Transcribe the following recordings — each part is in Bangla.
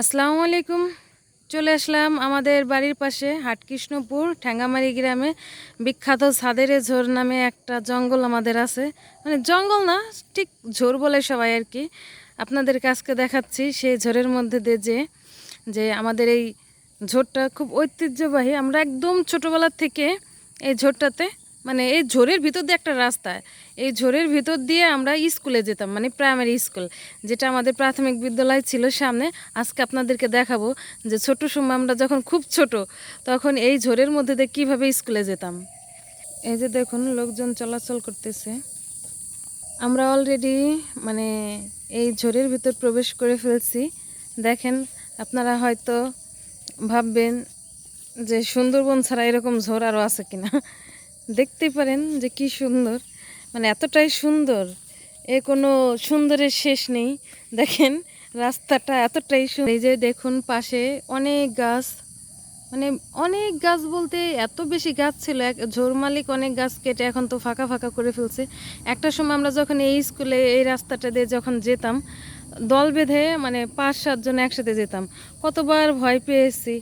আসসালামু আলাইকুম। চলে আসলাম আমাদের বাড়ির পাশে হাটকৃষ্ণপুর ঠ্যাঙ্গামারি গ্রামে। বিখ্যাত সাদেরে ঝোর নামে একটা জঙ্গল আমাদের আছে। মানে জঙ্গল না, ঠিক ঝোর বলে সবাই আর কি। আপনাদের কাছকে দেখাচ্ছি সেই ঝোরের মধ্যে দিয়ে যে যে আমাদের এই ঝোরটা খুব ঐতিহ্যবাহী। আমরা একদম ছোটোবেলার থেকে এই ঝোরটাতে মানে এই ঝোরের ভিতর দিয়ে একটা রাস্তা। এই ঝোরের ভিতর দিয়ে আমরা স্কুলে যেতাম মানে প্রাইমারি স্কুল যেটা আমাদের প্রাথমিক বিদ্যালয় ছিল সামনে। আজকে আপনাদেরকে দেখাবো যে ছোট সময় আমরা যখন খুব ছোট, তখন এই ঝোরের মধ্যে দিয়ে কীভাবে স্কুলে যেতাম। এই যে দেখুন, লোকজন চলাচল করতেছে। আমরা অলরেডি মানে এই ঝোরের ভিতর প্রবেশ করে ফেলছি। দেখেন, আপনারা হয়তো ভাববেন যে সুন্দরবন ছাড়া এরকম ঝোর আরও আছে কিনা। দেখতেই পারেন যে কি সুন্দর। মানে এতটাই সুন্দর। এ কোনো সুন্দরের শেষ নেই। দেখেন রাস্তাটা এতটাই সুন্দর এই যে দেখুন পাশে অনেক গাছ। মানে অনেক গাছ বলতে এত বেশি গাছ ছিল। এক ঝোর মালিক অনেক গাছ কেটে এখন তো ফাঁকা ফাঁকা করে ফেলছে। একটা সময় আমরা যখন এই স্কুলে এই রাস্তাটা দিয়ে যখন যেতাম, দল বেঁধে মানে পাঁচ সাতজন একসাথে যেতাম। কতবার ভয় পেয়েছি।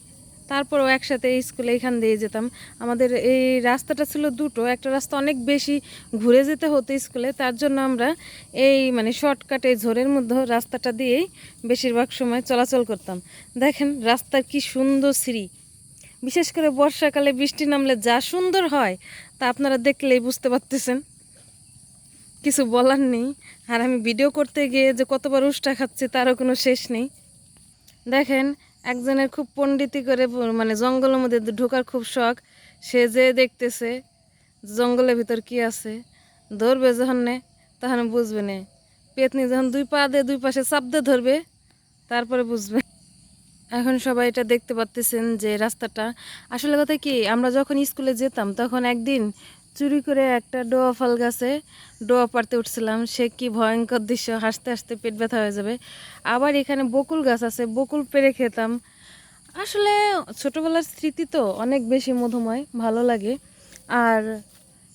তারপরেও একসাথে স্কুলে এখান দিয়ে যেতাম। আমাদের এই রাস্তাটা ছিল দুটো, একটা রাস্তা অনেক বেশি ঘুরে যেতে হতো স্কুলে তার জন্য আমরা এই মানে শর্টকাটে ঝোরের মধ্যে রাস্তাটা দিয়েই বেশিরভাগ সময় চলাচল করতাম। দেখেন রাস্তার কি সুন্দর সিঁড়ি। বিশেষ করে বর্ষাকালে বৃষ্টি নামলে যা সুন্দর হয়, তা আপনারা দেখলেই বুঝতে পারতেছেন। কিছু বলার নেই। আর আমি ভিডিও করতে গিয়ে যে কতবার উষ্টা খাচ্ছি, তারও কোনো শেষ নেই। দেখেন একজনের খুব পণ্ডিতি করে মানে জঙ্গলের মধ্যে ঢোকার খুব শখ, সে যে দেখতেছে জঙ্গলের ভিতর কি আছে, ধরবে যখন নে তখন বুঝবে না। পেতনি যখন দুই পা দিয়ে দুই পাশে চাপ দিয়ে ধরবে, তারপরে বুঝবে। এখন সবাই এটা দেখতে পাচ্তেছেন যে রাস্তাটা, আসলে কথা কি, আমরা যখন স্কুলে যেতাম তখন একদিন চুরি করে একটা ডোয়া ফল গাছে, ডোয়া পাড়তে উঠছিলাম। সে কি ভয়ঙ্কর দৃশ্য, হাসতে হাসতে পেট ব্যথা হয়ে যাবে। আবার এখানে বকুল গাছ আছে, বকুল পেরে খেতাম। আসলে ছোটবেলার স্মৃতি তো অনেক বেশি মধুময়, ভালো লাগে। আর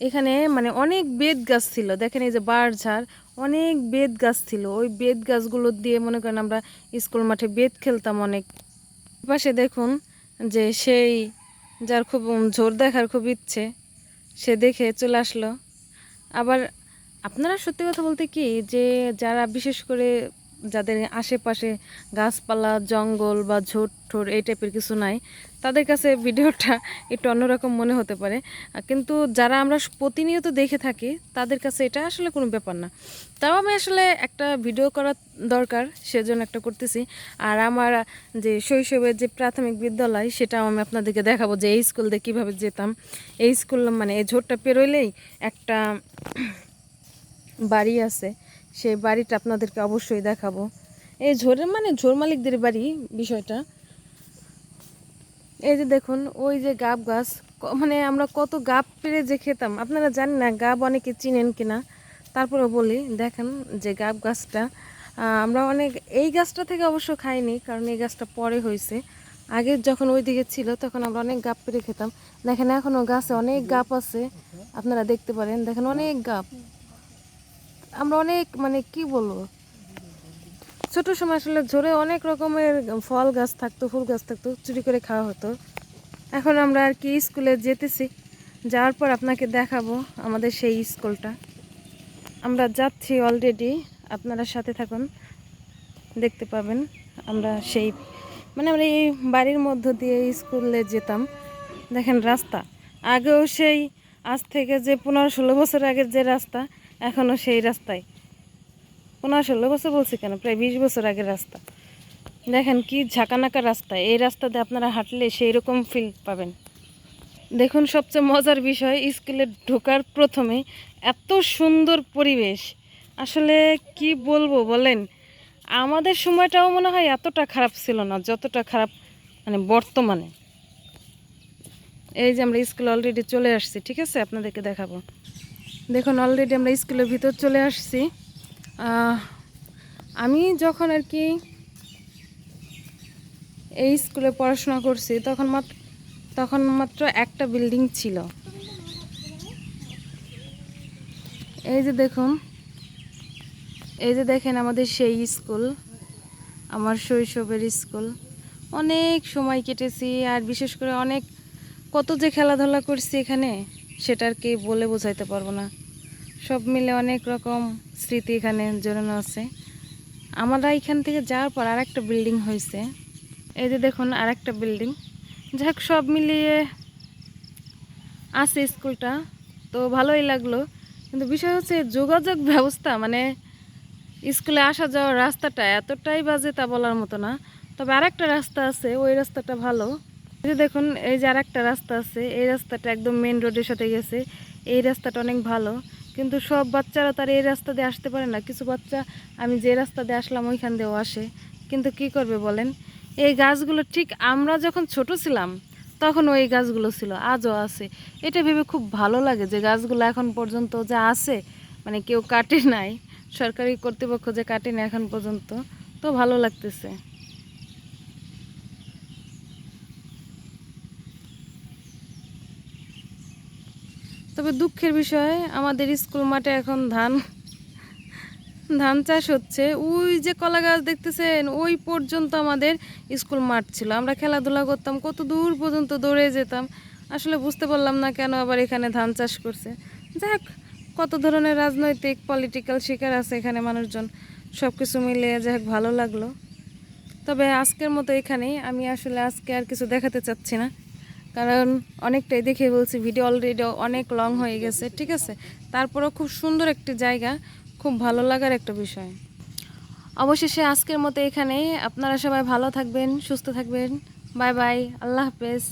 এখানে মানে অনেক বেত গাছ ছিল। দেখেন এই যে বাড় ঝাড়, অনেক বেত গাছ ছিল। ওই বেত গাছগুলো দিয়ে মনে করেন আমরা স্কুল মাঠে বেত খেলতাম অনেক। পাশে দেখুন যে সেই, যার খুব ঝোর দেখার খুব ইচ্ছে সে দেখে চলে আসলো। আবার আপনারা সত্যি কথা বলতে কি যে যারা বিশেষ করে যাদের আশেপাশে গাছপালা, জঙ্গল বা ঝোট ঠোর এই টাইপের কিছু নাই, তাদের কাছে ভিডিওটা একটু অন্যরকম মনে হতে পারে। কিন্তু যারা আমরা প্রতিনিয়ত দেখে থাকি, তাদের কাছে এটা আসলে কোনো ব্যাপার না। তাও আমি আসলে একটা ভিডিও করা দরকার, সেজন্য একটা করতেছি। আর আমার যে শৈশবের যে প্রাথমিক বিদ্যালয়, সেটাও আমি আপনাদেরকে দেখাবো যে এই স্কুল দিয়ে কীভাবে যেতাম। এই স্কুল মানে এই ঝোটটা পেরোইলেই একটা বাড়ি আছে। সেই বাড়িটা আপনাদেরকে অবশ্যই দেখাবো। এই ঝোরের মানে ঝোর মালিকদের বাড়ি বিষয়টা। এই যে দেখুন, ওই যে গাব গাছ মানে আমরা কত গাব পেরে যে খেতাম। আপনারা জানেন না, গাব অনেকে চিনেন কিনা? তারপরে বলি, দেখেন যে গাব গাছটা। আমরা অনেক, এই গাছটা থেকে অবশ্য খাইনি, কারণ এই গাছটা পরে হয়েছে। আগে যখন ওইদিকে ছিল, তখন আমরা অনেক গাব পেরে খেতাম। দেখেন এখনও গাছে অনেক গাব আছে। আপনারা দেখতে পারেন, দেখেন অনেক গাব। আমরা অনেক মানে কি বলব? ছোট সময় আসলে ঝোরে অনেক রকমের ফল গাছ থাকতো, ফুল গাছ থাকতো, চুরি করে খাওয়া হতো। এখন আমরা আর কি স্কুলে যেতেছি। যাওয়ার পর আপনাকে দেখাবো আমাদের সেই স্কুলটা। আমরা যাচ্ছি অলরেডি আপনারা সাথে থাকুন, দেখতে পাবেন আমরা সেই মানে আমরা এই বাড়ির মধ্য দিয়ে স্কুলে যেতাম। দেখেন রাস্তা। আগেও সেই আজ থেকে যে পনেরো ষোলো বছর আগের যে রাস্তা এখনও সেই রাস্তায়। পনেরো ষোলো বছর বলছি কেন? প্রায় বিশ বছর আগের রাস্তা। দেখেন কি ঝাঁকানাকা রাস্তা। এই রাস্তাতে আপনারা হাঁটলে সেই রকম ফিল পাবেন। দেখুন সবচেয়ে মজার বিষয়, স্কুলে ঢোকার প্রথমে এত সুন্দর পরিবেশ। আসলে কি বলব বলেন? আমাদের সময়টাও মনে হয় এতটা খারাপ ছিল না, যতটা খারাপ মানে বর্তমানে। এই যে আমরা স্কুলে অলরেডি চলে আসছি, ঠিক আছে? আপনাদেরকে দেখাবো। দেখুন অলরেডি আমরা স্কুলের ভিতর চলে আসছি। আমি যখন আর কি এই স্কুলে পড়াশোনা করছি, তখন মাত্র তখন মাত্র একটা বিল্ডিং ছিল। এই যে দেখুন, এই যে দেখেন আমাদের সেই স্কুল আমার শৈশবের স্কুল অনেক সময় কেটেছি আর বিশেষ করে অনেক, কত যে খেলাধুলা করছি এখানে সেটা আর কি বলে বোঝাইতে পারব না। সব মিলে অনেক রকম স্মৃতি এখানে জড়ানো আছে। আমরা এখান থেকে যাওয়ার পর আর একটা বিল্ডিং হয়েছে। এই যে দেখুন আর একটা বিল্ডিং। যাক, সব মিলিয়ে আছে স্কুলটা। তো ভালোই লাগল। কিন্তু বিষয় হচ্ছে যোগাযোগ ব্যবস্থা মানে স্কুলে আসা যাওয়ার রাস্তাটা এতটাই বাজে তা বলার মতো না। তবে আরেকটা রাস্তা আছে, ওই রাস্তাটা ভালো। যে দেখুন, এই যে আরেকটা রাস্তা আছে, এই রাস্তাটা একদম মেন রোডের সাথে গেছে। এই রাস্তাটা অনেক ভালো, কিন্তু সব বাচ্চারা তার এই রাস্তা দিয়ে আসতে পারে না। কিছু বাচ্চা, আমি যে রাস্তা দিয়ে আসলাম, ওইখান দিয়েও আসে। কিন্তু কি করবে বলেন? এই গাছগুলো ঠিক আমরা যখন ছোট ছিলাম, তখন ওই গাছগুলো ছিল, আজও আছে। এটা ভেবে খুব ভালো লাগে যে গাছগুলো এখন পর্যন্ত যা আছে মানে কেউ কাটে নাই। সরকারি কর্তৃপক্ষ যে কাটেনি এখন পর্যন্ত, তো ভালো লাগতেছে। তবে দুঃখের বিষয়, আমাদের স্কুল মাঠে এখন ধান ধান চাষ হচ্ছে। ওই যে কলা গাছ দেখতেছেন, ওই পর্যন্ত আমাদের স্কুল মাঠ ছিল। আমরা খেলাধুলা করতাম, কত দূর পর্যন্ত দৌড়ে যেতাম। আসলে বুঝতে পারলাম না কেন আবার এখানে ধান চাষ করছে। যাক, কত ধরনের রাজনৈতিক পলিটিক্যাল শিকার আছে এখানে মানুষজন। সব কিছু মিলিয়ে যাক, ভালো লাগল। তবে আজকের মতো এখানেই। আমি আসলে আজকে আর কিছু দেখাতে চাচ্ছি না। কারণ অনেকটাই দেখে বলছি ভিডিও অলরেডি অনেক লং হয়ে গেছে, ঠিক আছে? তারপরেও খুব সুন্দর একটি জায়গা, খুব ভালো লাগার একটা বিষয়। অবশেষে আজকের মতো এখানে আপনারা সবাই ভালো থাকবেন, সুস্থ থাকবেন। বাই বাই আল্লাহ হাফেজ।